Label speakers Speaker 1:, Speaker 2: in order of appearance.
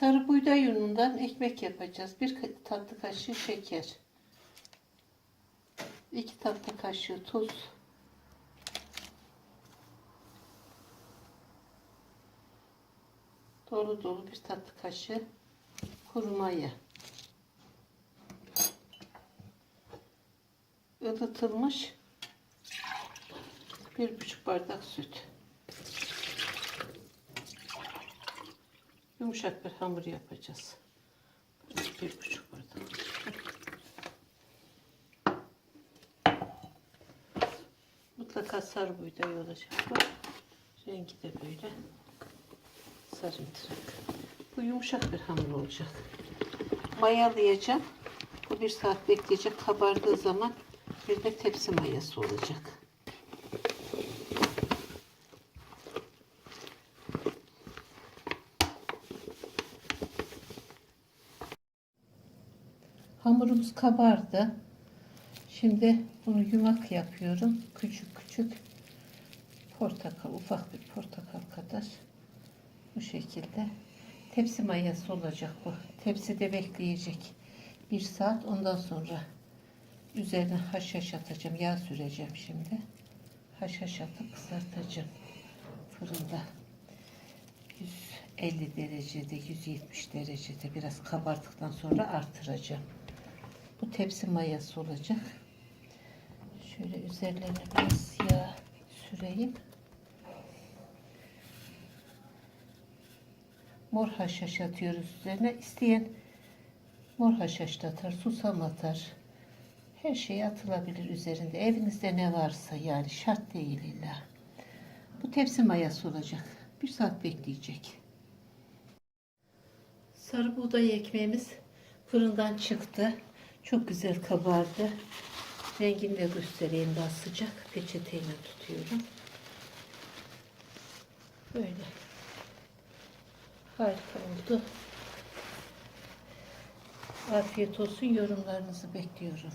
Speaker 1: Sarı buğday unundan ekmek yapacağız. Bir tatlı kaşığı şeker. 2 tatlı kaşığı tuz. Dolu dolu bir tatlı kaşığı kuru maya. ılıtılmış bir buçuk bardak süt. Yumuşak bir hamur yapacağız. Bir buçuk bardak. Mutlaka sarı buğday olacak bu. Rengi de böyle sarımtırak. Bu yumuşak bir hamur olacak. Mayalayacağım. Bu bir saat bekleyecek. Kabardığı zaman bir de tepsi mayası olacak. Hamurumuz kabardı. Şimdi bunu yumak yapıyorum. Küçük küçük portakal, ufak bir portakal kadar. Bu şekilde. Tepsi mayası olacak bu. Tepside bekleyecek. Bir saat ondan sonra üzerine haşhaş atacağım. Yağ süreceğim şimdi. Haşhaş atıp kızartacağım. Fırında. 150 derecede, 170 derecede biraz kabardıktan sonra artıracağım. Bu tepsi mayası olacak. Şöyle üzerlerine biraz yağ süreyim. Mor haşhaş atıyoruz üzerine. İsteyen mor haşhaş da atar, susam atar. Her şey atılabilir üzerinde. Evinizde ne varsa yani şart değil illa. Bu tepsi mayası olacak. Bir saat bekleyecek. Sarı buğday ekmeğimiz fırından çıktı. Çok güzel kabardı. Rengini de göstereyim daha sıcak. Peçeteyle tutuyorum. Böyle. Harika oldu. Afiyet olsun. Yorumlarınızı bekliyorum.